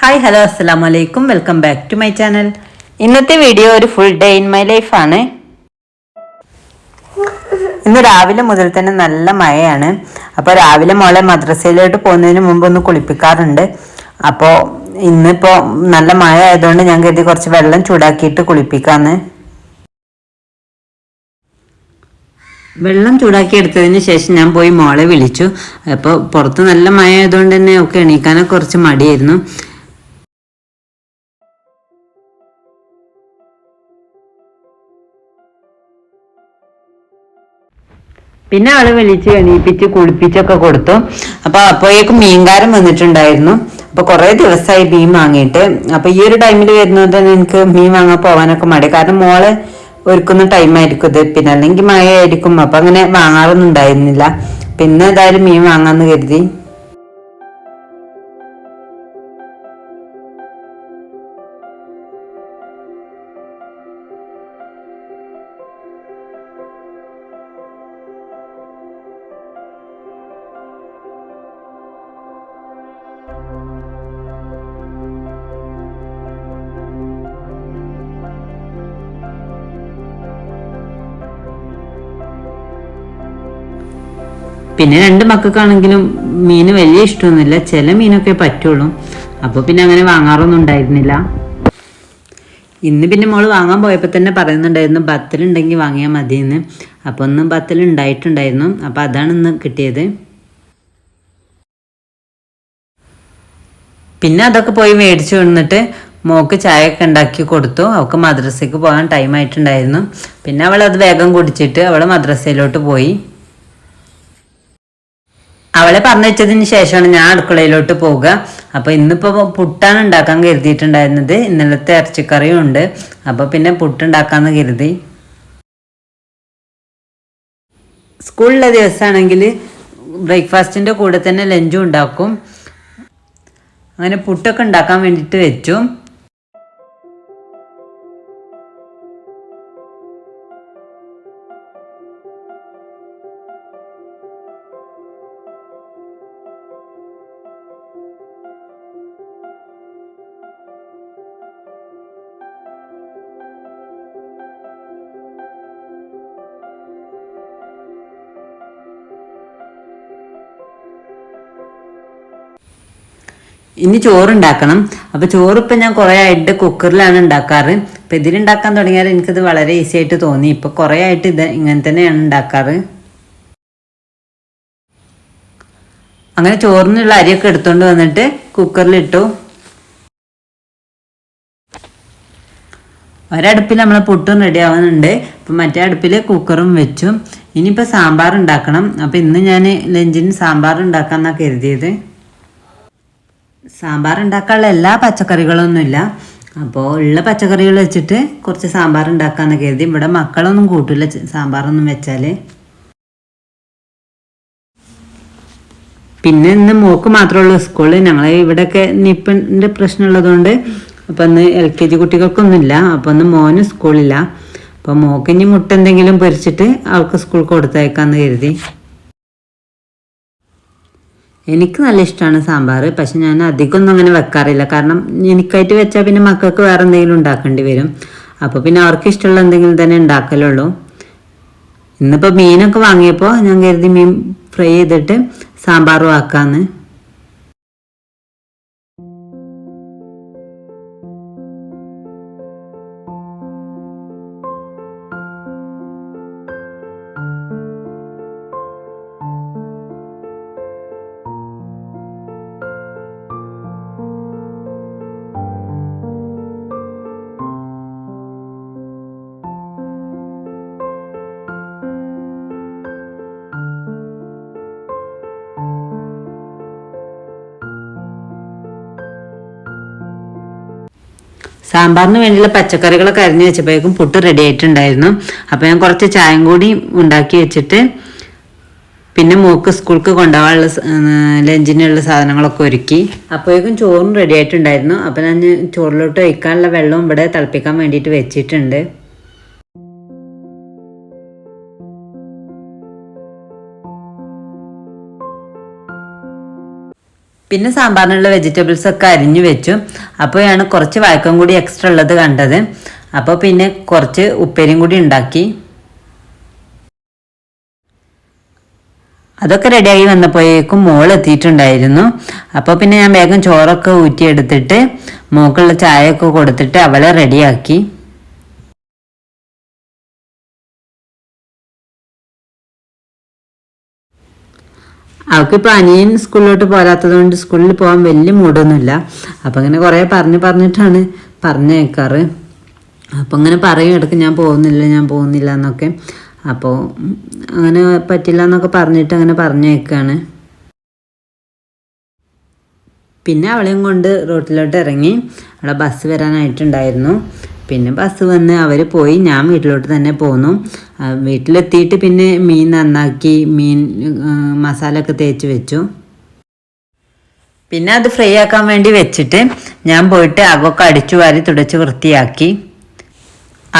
Hi hello അസ്സാം വലൈക്കും welcome back to my channel ഇന്നത്തെ വീഡിയോ ഒരു full day in my life ആണ്. ഇന്ന് രാവിലെ മുതൽ തന്നെ നല്ല മഴയാണ്. അപ്പോൾ രാവിലെ മോളെ മദ്രസയിലോട്ട് പോകുന്നതിന് മുമ്പ് ഒന്ന് കുളിപ്പിക്കാറുണ്ട്. അപ്പോൾ ഇന്നിപ്പോൾ നല്ല മഴ ആയതുകൊണ്ട് ഞാൻ കരുതി കുറച്ച് വെള്ളം ചൂടാക്കിയിട്ട് കുളിപ്പിക്കാന്ന്. വെള്ളം ചൂടാക്കി എടുത്തതിന് ശേഷം ഞാൻ പോയി മോളെ വിളിച്ചു. അപ്പോൾ പുറത്ത് നല്ല മഴ ആയതുകൊണ്ട് തന്നെ ഒക്കെ എണീക്കാനൊക്കെ കുറച്ച് മടിയായിരുന്നു. പിന്നെ ആൾ വിളിച്ച് എണീപ്പിച്ച് കുളിപ്പിച്ചൊക്കെ കൊടുത്തു. അപ്പൊ അപ്പോഴേക്കും മീൻകാരം വന്നിട്ടുണ്ടായിരുന്നു. അപ്പൊ കുറെ ദിവസമായി മീൻ വാങ്ങിയിട്ട്. അപ്പൊ ഈ ഒരു ടൈമിൽ വരുന്നത് എനിക്ക് മീൻ വാങ്ങാൻ പോകാനൊക്കെ മടി. കാരണം മോൾ ഒരുക്കുന്ന ടൈമായിരിക്കും ഇത്. പിന്നെ അല്ലെങ്കിൽ മഴ ആയിരിക്കും അപ്പൊ അങ്ങനെ വാങ്ങാറൊന്നും ഉണ്ടായിരുന്നില്ല. പിന്നെ ഏതായാലും മീൻ വാങ്ങാന്ന് കരുതി. പിന്നെ രണ്ട് മക്കൾക്കാണെങ്കിലും മീന് വലിയ ഇഷ്ടമൊന്നുമില്ല. ചില മീനൊക്കെ പറ്റുള്ളൂ. അപ്പോൾ പിന്നെ അങ്ങനെ വാങ്ങാറൊന്നും ഉണ്ടായിരുന്നില്ല. ഇന്ന് പിന്നെ മോൾ വാങ്ങാൻ പോയപ്പോൾ തന്നെ പറയുന്നുണ്ടായിരുന്നു ബത്തലുണ്ടെങ്കിൽ വാങ്ങിയാൽ മതിയെന്ന്. അപ്പോൾ ഒന്നും ബത്തൽ ഉണ്ടായിട്ടുണ്ടായിരുന്നു. അപ്പോൾ അതാണ് ഇന്ന് കിട്ടിയത്. പിന്നെ അതൊക്കെ പോയി മേടിച്ചു വന്നിട്ട് മോക്ക് ചായ ഒക്കെ ഉണ്ടാക്കി കൊടുത്തു. അവൾക്ക് മദ്രസയ്ക്ക് പോകാൻ ടൈം ആയിട്ടുണ്ടായിരുന്നു. പിന്നെ അവൾ അത് വേഗം കുടിച്ചിട്ട് അവൾ മദ്രസയിലോട്ട് പോയി. അവളെ പറഞ്ഞു വെച്ചതിന് ശേഷമാണ് ഞാൻ അടുക്കളയിലോട്ട് പോവുക. അപ്പൊ ഇന്നിപ്പോ പുട്ടാണ് ഉണ്ടാക്കാൻ കരുതിയിട്ടുണ്ടായിരുന്നത്. ഇന്നലത്തെ ഇറച്ചിക്കറിയും ഉണ്ട്. അപ്പൊ പിന്നെ പുട്ടുണ്ടാക്കാന്ന് കരുതി. സ്കൂളിലെ ദിവസമാണെങ്കിൽ ബ്രേക്ക്ഫാസ്റ്റിന്റെ കൂടെ തന്നെ ലഞ്ചും ഉണ്ടാക്കും. അങ്ങനെ പുട്ടൊക്കെ ഉണ്ടാക്കാൻ വേണ്ടിയിട്ട് വെച്ചു. ഇനി ചോറുണ്ടാക്കണം. അപ്പൊ ചോറ് ഇപ്പൊ ഞാൻ കുറേ ആയിട്ട് കുക്കറിലാണ് ഉണ്ടാക്കാറ്. ഇപ്പൊ ഇതിലുണ്ടാക്കാൻ തുടങ്ങിയാൽ എനിക്കത് വളരെ ഈസി ആയിട്ട് തോന്നി. ഇപ്പൊ കുറേ ആയിട്ട് ഇത് ഇങ്ങനെ തന്നെയാണ് ഉണ്ടാക്കാറ്. അങ്ങനെ ചോറിനുള്ള അരിയൊക്കെ എടുത്തുകൊണ്ട് വന്നിട്ട് കുക്കറിലിട്ടു ഒരടുപ്പിൽ നമ്മൾ പുട്ടും റെഡി ആവുന്നുണ്ട് അപ്പം മറ്റേ അടുപ്പിൽ കുക്കറും വെച്ചു. ഇനിയിപ്പോൾ സാമ്പാർ ഉണ്ടാക്കണം. അപ്പം ഇന്ന് ഞാൻ ലഞ്ചിന് സാമ്പാർ ഉണ്ടാക്കാമെന്നാണ് കരുതിയത്. സാമ്പാർ ഉണ്ടാക്കാനുള്ള എല്ലാ പച്ചക്കറികളൊന്നുമില്ല. അപ്പോൾ ഉള്ള പച്ചക്കറികൾ വെച്ചിട്ട് കുറച്ച് സാമ്പാർ ഉണ്ടാക്കാന്ന് കരുതി. ഇവിടെ മക്കളൊന്നും കൂട്ടില്ല സാമ്പാറൊന്നും വെച്ചാൽ പിന്നെ ഇന്ന് മോക്ക് മാത്രമുള്ള സ്കൂളിൽ ഞങ്ങൾ ഇവിടെയൊക്കെ നിപ്പിന്റെ പ്രശ്നമുള്ളതുകൊണ്ട് അപ്പം ഇന്ന് എൽ കെ ജി കുട്ടികൾക്കൊന്നുമില്ല. അപ്പോൾ ഇന്ന് മോന് സ്കൂളില്ല. അപ്പോൾ മോക്കിഞ്ഞ് മുട്ട എന്തെങ്കിലും പൊരിച്ചിട്ട് അവൾക്ക് സ്കൂൾ കൊടുത്തേക്കാന്ന് കരുതി. എനിക്ക് നല്ല ഇഷ്ടമാണ് സാമ്പാർ പക്ഷെ ഞാൻ അധികമൊന്നും അങ്ങനെ വെക്കാറില്ല. കാരണം എനിക്കായിട്ട് വെച്ചാൽ പിന്നെ മക്കൾക്ക് വേറെ എന്തെങ്കിലും ഉണ്ടാക്കേണ്ടി വരും. അപ്പോൾ പിന്നെ അവർക്ക് ഇഷ്ടമുള്ള എന്തെങ്കിലും തന്നെ ഉണ്ടാക്കലുള്ളൂ. ഇന്നിപ്പോൾ മീനൊക്കെ വാങ്ങിയപ്പോൾ ഞാൻ കരുതി മീൻ ഫ്രൈ ചെയ്തിട്ട് സാമ്പാറും ആക്കാന്ന്. സാമ്പാറിന് വേണ്ടിയുള്ള പച്ചക്കറികളൊക്കെ അരിഞ്ഞു വെച്ചപ്പോഴേക്കും പുട്ട് റെഡി ആയിട്ടുണ്ടായിരുന്നു. അപ്പോൾ ഞാൻ കുറച്ച് ചായം കൂടി ഉണ്ടാക്കി വെച്ചിട്ട് പിന്നെ മോക്ക് സ്കൂൾക്ക് കൊണ്ടുപോകാനുള്ള ലഞ്ചിനുള്ള സാധനങ്ങളൊക്കെ ഒരുക്കി. അപ്പോഴേക്കും ചോറും റെഡി ആയിട്ടുണ്ടായിരുന്നു. അപ്പോൾ ഞാൻ ചോറിലോട്ട് ഒഴിക്കാനുള്ള വെള്ളവും ഇവിടെ തിളപ്പിക്കാൻ വേണ്ടിയിട്ട് വെച്ചിട്ടുണ്ട്. പിന്നെ സാമ്പാറിനുള്ള വെജിറ്റബിൾസ് ഒക്കെ അരിഞ്ഞു വെച്ചു. അപ്പോഴാണ് കുറച്ച് വഴക്കം കൂടി എക്സ്ട്രാ ഉള്ളത് കണ്ടത്. അപ്പോൾ പിന്നെ കുറച്ച് ഉപ്പേരിയും കൂടി ഉണ്ടാക്കി. അതൊക്കെ റെഡിയായി വന്നപ്പോഴേക്കും മോൾ എത്തിയിട്ടുണ്ടായിരുന്നു. അപ്പോൾ പിന്നെ ഞാൻ വേഗം ചോറൊക്കെ ഊറ്റിയെടുത്തിട്ട് മോക്കുള്ള ചായയൊക്കെ കൊടുത്തിട്ട് അവളെ റെഡിയാക്കി അവൾക്കിപ്പോൾ അനിയൻ സ്കൂളിലോട്ട് പോരാത്തത് കൊണ്ട് സ്കൂളിൽ പോകാൻ വലിയ മൂടൊന്നുമില്ല. അപ്പം അങ്ങനെ കുറേ പറഞ്ഞ് പറഞ്ഞിട്ടാണ് പറഞ്ഞേക്കാറ്. അപ്പം ഇങ്ങനെ പറയും ഇടയ്ക്ക് ഞാൻ പോകുന്നില്ല ഞാൻ പോകുന്നില്ല എന്നൊക്കെ. അപ്പോൾ അങ്ങനെ പറ്റില്ല എന്നൊക്കെ പറഞ്ഞിട്ട് അങ്ങനെ പറഞ്ഞേക്കാണ്. പിന്നെ അവളെയും കൊണ്ട് റോട്ടിലോട്ട് ഇറങ്ങി. അവിടെ ബസ് വരാനായിട്ടുണ്ടായിരുന്നു. പിന്നെ ബസ് വന്ന് അവർ പോയി. ഞാൻ വീട്ടിലോട്ട് തന്നെ പോന്നു. വീട്ടിലെത്തിയിട്ട് പിന്നെ മീൻ നന്നാക്കി മീൻ മസാല ഒക്കെ തേച്ച് വെച്ചു. പിന്നെ അത് ഫ്രൈ ആക്കാൻ വേണ്ടി വെച്ചിട്ട് ഞാൻ പോയിട്ട് അകൊക്കെ അടിച്ചു വാരി തുടച്ച് വൃത്തിയാക്കി.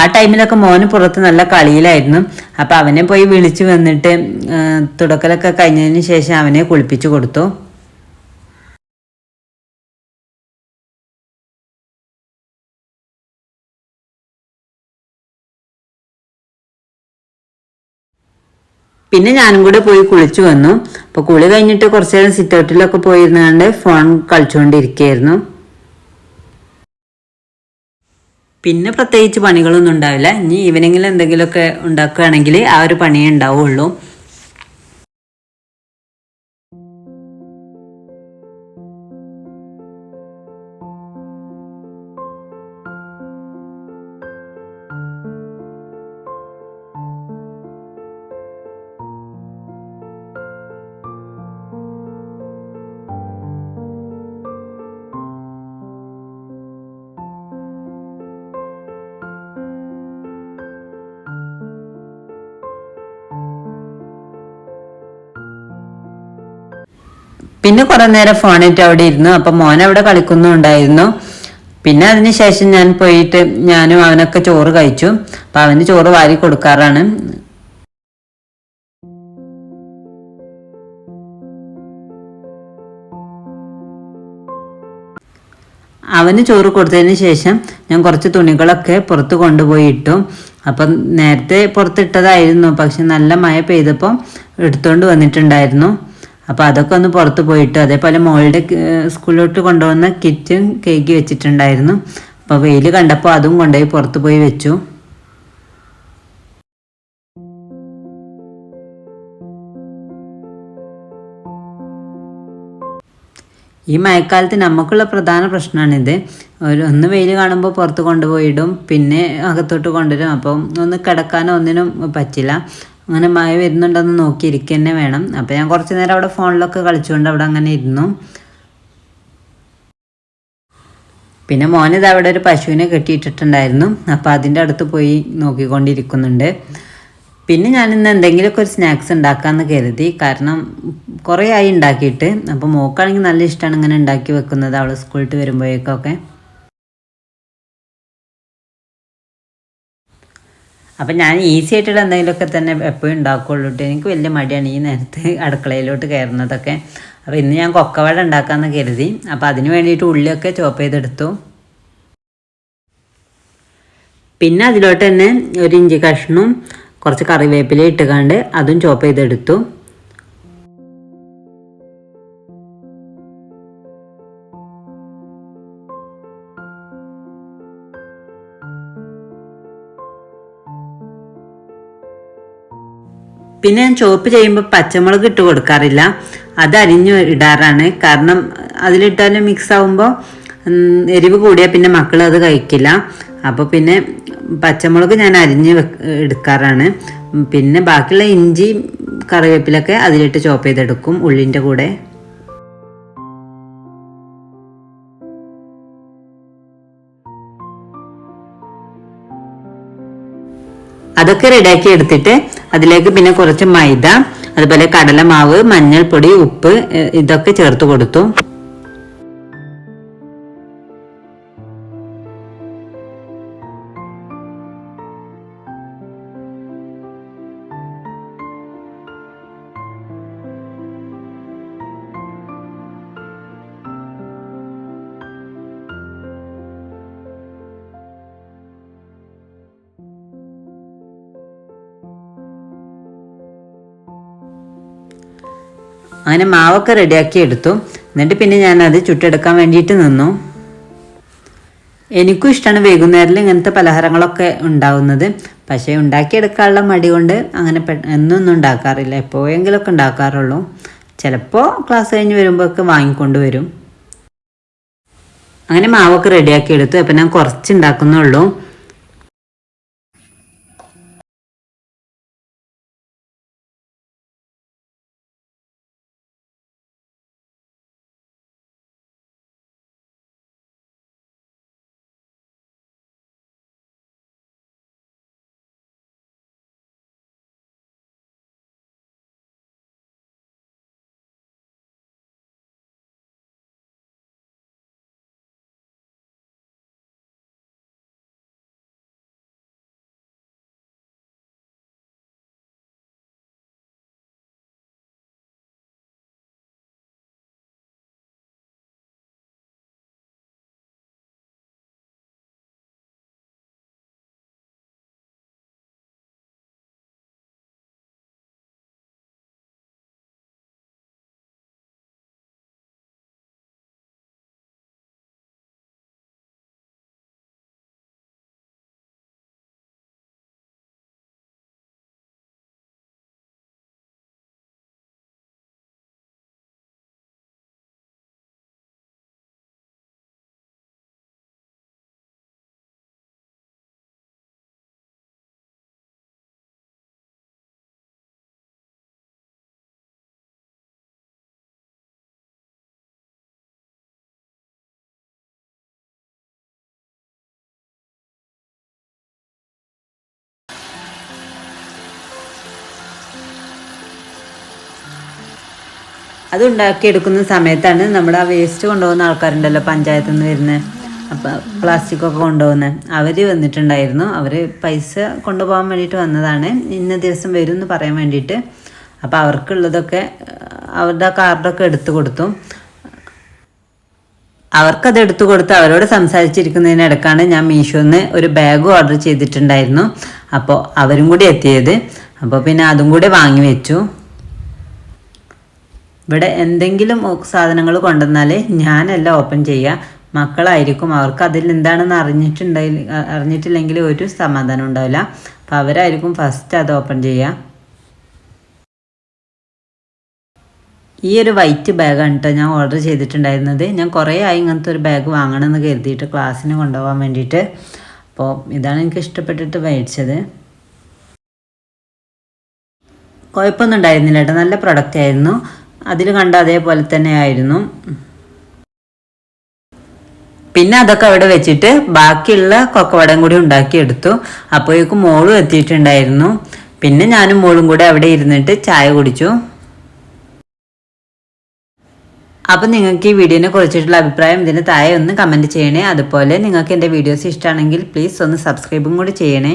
ആ ടൈമിലൊക്കെ മോന് പുറത്ത് നല്ല കളിയിലായിരുന്നു. അപ്പം അവനെ പോയി വിളിച്ചു വന്നിട്ട് തുടക്കലൊക്കെ കഴിഞ്ഞതിന് ശേഷം അവനെ കുളിപ്പിച്ചു കൊടുത്തു. പിന്നെ ഞാനും കൂടെ പോയി കുളിച്ചു വന്നു. അപ്പൊ കുളി കഴിഞ്ഞിട്ട് കുറച്ചു നേരം സിറ്റ് ഔട്ടിലൊക്കെ പോയിരുന്നാണ്ട് ഫോൺ കളിച്ചുകൊണ്ടിരിക്കുകയായിരുന്നു പിന്നെ പ്രത്യേകിച്ച് പണികളൊന്നും ഉണ്ടാവില്ല. ഇനി ഈവനിങ്ങിൽ എന്തെങ്കിലുമൊക്കെ ഉണ്ടാക്കുകയാണെങ്കിൽ ആ ഒരു പണിയേ ഉണ്ടാവുള്ളൂ. പിന്നെ കുറെ നേരം ഫോണിട്ട് അവിടെ ഇരുന്നു. അപ്പൊ മോൻ അവിടെ കളിക്കുന്നുണ്ടായിരുന്നു. പിന്നെ അതിനുശേഷം ഞാൻ പോയിട്ട് ഞാനും അവനൊക്കെ ചോറ് കഴിച്ചു. അപ്പൊ അവന് ചോറ് വാരി കൊടുക്കാറാണ്. അവന് ചോറ് കൊടുത്തതിന് ശേഷം ഞാൻ കുറച്ച് തുണികളൊക്കെ പുറത്ത് കൊണ്ടുപോയി ഇട്ടു. അപ്പം നേരത്തെ പുറത്തിട്ടതായിരുന്നു. പക്ഷെ നല്ല മഴ പെയ്തപ്പോൾ എടുത്തുകൊണ്ട് വന്നിട്ടുണ്ടായിരുന്നു. അപ്പോൾ അതൊക്കെ ഒന്ന് പുറത്ത് പോയിട്ട് അതേപോലെ മോളുടെ സ്കൂളിലോട്ട് കൊണ്ടുവന്ന കിറ്റും കേക്ക് വെച്ചിട്ടുണ്ടായിരുന്നു. അപ്പോൾ വെയിൽ കണ്ടപ്പോൾ അതും കൊണ്ടുപോയി പുറത്ത് പോയി വെച്ചു. ഈ മഴക്കാലത്ത് നമുക്കുള്ള പ്രധാന പ്രശ്നമാണിത് ഒരു ഒന്ന് വെയിൽ കാണുമ്പോൾ പുറത്ത് കൊണ്ടുപോയിടും പിന്നെ അകത്തോട്ട് കൊണ്ടുവരും. അപ്പം ഒന്ന് കിടക്കാനോ ഒന്നിനും പറ്റില്ല. അങ്ങനെ മഴ വരുന്നുണ്ടെന്ന് നോക്കിയിരിക്കുക തന്നെ വേണം. അപ്പോൾ ഞാൻ കുറച്ച് നേരം അവിടെ ഫോണിലൊക്കെ കളിച്ചുകൊണ്ട് അവിടെ അങ്ങനെ ഇരുന്നു. പിന്നെ മോനിത് അവിടെ ഒരു പശുവിനെ കെട്ടിയിട്ടിട്ടുണ്ടായിരുന്നു. അപ്പോൾ അതിന്റെ അടുത്ത് പോയി നോക്കിക്കൊണ്ടിരിക്കുന്നുണ്ട്. പിന്നെ ഞാൻ ഇന്ന് എന്തെങ്കിലുമൊക്കെ ഒരു സ്നാക്സ് ഉണ്ടാക്കാമെന്ന് കരുതി. കാരണം കുറേ ആയി ഉണ്ടാക്കിയിട്ട്. അപ്പോൾ മോക്കാണെങ്കിൽ നല്ല ഇഷ്ടമാണ് ഇങ്ങനെ ഉണ്ടാക്കി വെക്കുന്നത് അവൾ സ്കൂളിൽ വരുമ്പോഴേക്കൊക്കെ. അപ്പം ഞാൻ ഈസി ആയിട്ടുള്ള എന്തെങ്കിലുമൊക്കെ തന്നെ എപ്പോഴും ഉണ്ടാക്കുകയുള്ളൂ എനിക്ക് വലിയ മടിയാണ് ഈ നേരത്ത് അടുക്കളയിലോട്ട് കയറുന്നതൊക്കെ. അപ്പോൾ ഇന്ന് ഞാൻ കൊക്കവട ഉണ്ടാക്കാമെന്ന് കരുതി. അപ്പോൾ അതിന് വേണ്ടിയിട്ട് ഉള്ളിയൊക്കെ ചോപ്പ് ചെയ്തെടുത്തു. പിന്നെ അതിലോട്ട് തന്നെ ഒരു ഇഞ്ചി കഷ്ണും കുറച്ച് കറിവേപ്പില ഇട്ടുകൊണ്ട് അതും ചോപ്പ് ചെയ്തെടുത്തു. പിന്നെ ഞാൻ ചോപ്പ് ചെയ്യുമ്പോൾ പച്ചമുളക് ഇട്ട് കൊടുക്കാറില്ല. അത് അരിഞ്ഞു ഇടാറാണ്. കാരണം അതിലിട്ടാലും മിക്സ് ആവുമ്പോൾ എരിവ് കൂടിയാൽ പിന്നെ മക്കൾ അത് കഴിക്കില്ല. അപ്പോൾ പിന്നെ പച്ചമുളക് ഞാൻ അരിഞ്ഞ് എടുക്കാറാണ്. പിന്നെ ബാക്കിയുള്ള ഇഞ്ചി കറിവേപ്പിലൊക്കെ അതിലിട്ട് ചോപ്പ് ചെയ്തെടുക്കും ഉള്ളിന്റെ കൂടെ. അതൊക്കെ റെഡിയാക്കി എടുത്തിട്ട് അതിലേക്ക് പിന്നെ കുറച്ച് മൈദ അതുപോലെ കടലമാവ് മഞ്ഞൾപ്പൊടി ഉപ്പ് ഇതൊക്കെ ചേർത്ത് കൊടുത്തു. അങ്ങനെ മാവൊക്കെ റെഡിയാക്കി എടുത്തു. എന്നിട്ട് പിന്നെ ഞാനത് ചുട്ടെടുക്കാൻ വേണ്ടിയിട്ട് നിന്നു. എനിക്കും ഇഷ്ടമാണ് വൈകുന്നേരത്തിൽ ഇങ്ങനത്തെ പലഹാരങ്ങളൊക്കെ ഉണ്ടാവുന്നത്. പക്ഷേ ഉണ്ടാക്കിയെടുക്കാനുള്ള മടി കൊണ്ട് അങ്ങനെ എന്നൊന്നും ഉണ്ടാക്കാറില്ല. എപ്പോഴെങ്കിലുമൊക്കെ ഉണ്ടാക്കാറുള്ളൂ. ചിലപ്പോൾ ക്ലാസ് കഴിഞ്ഞ് വരുമ്പോഴൊക്കെ വാങ്ങിക്കൊണ്ട് വരും. അങ്ങനെ മാവൊക്കെ റെഡിയാക്കി എടുത്തു. അപ്പം ഞാൻ കുറച്ച് ഉണ്ടാക്കുന്നുള്ളൂ. അത് ഉണ്ടാക്കിയെടുക്കുന്ന സമയത്താണ് നമ്മുടെ ആ വേസ്റ്റ് കൊണ്ടുപോകുന്ന ആൾക്കാരുണ്ടല്ലോ പഞ്ചായത്തിൽ നിന്ന് വരുന്നത് അപ്പം പ്ലാസ്റ്റിക് ഒക്കെ കൊണ്ടുപോകുന്നത് അവർ വന്നിട്ടുണ്ടായിരുന്നു. അവർ പൈസ കൊണ്ടുപോകാൻ വേണ്ടിയിട്ട് വന്നതാണ്. ഇന്ന ദിവസം വരും എന്ന് പറയാൻ വേണ്ടിയിട്ട്. അപ്പോൾ അവർക്കുള്ളതൊക്കെ അവരുടെ കാർഡൊക്കെ എടുത്തു കൊടുത്തു. അവർക്കത് എടുത്തു കൊടുത്ത് അവരോട് സംസാരിച്ചിരിക്കുന്നതിനിടക്കാണ് ഞാൻ മീഷോന്ന് ഒരു ബാഗ് ഓർഡർ ചെയ്തിട്ടുണ്ടായിരുന്നു. അപ്പോൾ അവരും കൂടി എത്തിയത്. അപ്പോൾ പിന്നെ അതും കൂടി വാങ്ങി വെച്ചു. ഇവിടെ എന്തെങ്കിലും സാധനങ്ങൾ കൊണ്ടുവന്നാൽ ഞാനല്ല ഓപ്പൺ ചെയ്യുക മക്കളായിരിക്കും. അവർക്ക് അതിൽ എന്താണെന്ന് അറിഞ്ഞിട്ടുണ്ടായി അറിഞ്ഞിട്ടില്ലെങ്കിൽ ഒരു സമാധാനം ഉണ്ടാവില്ല. അപ്പം അവരായിരിക്കും ഫസ്റ്റ് അത് ഓപ്പൺ ചെയ്യുക ഈ ഒരു വൈറ്റ് ബാഗാണ് കേട്ടോ ഞാൻ ഓർഡർ ചെയ്തിട്ടുണ്ടായിരുന്നത്. ഞാൻ കുറേ ആയി ഇങ്ങനത്തെ ഒരു ബാഗ് വാങ്ങണമെന്ന് കരുതിയിട്ട് ക്ലാസ്സിന് കൊണ്ടുപോകാൻ വേണ്ടിയിട്ട്. അപ്പോൾ ഇതാണ് എനിക്ക് ഇഷ്ടപ്പെട്ടിട്ട് മേടിച്ചത്. കുഴപ്പമൊന്നും ഉണ്ടായിരുന്നില്ല കേട്ടോ നല്ല പ്രൊഡക്റ്റ് ആയിരുന്നു. അതിൽ കണ്ട അതേപോലെ തന്നെ ആയിരുന്നു. പിന്നെ അതൊക്കെ അവിടെ വെച്ചിട്ട് ബാക്കിയുള്ള കൊക്കവടം കൂടി ഉണ്ടാക്കിയെടുത്തു. അപ്പോഴേക്കും മോളും എത്തിയിട്ടുണ്ടായിരുന്നു. പിന്നെ ഞാനും മോളും കൂടെ അവിടെ ഇരുന്നിട്ട് ചായ കുടിച്ചു. അപ്പം നിങ്ങൾക്ക് ഈ വീഡിയോനെ കുറിച്ചിട്ടുള്ള അഭിപ്രായം ഇതിന് താഴെ ഒന്ന് കമന്റ് ചെയ്യണേ. അതുപോലെ നിങ്ങൾക്ക് എന്റെ വീഡിയോസ് ഇഷ്ടമാണെങ്കിൽ പ്ലീസ് ഒന്ന് സബ്സ്ക്രൈബും കൂടി ചെയ്യണേ.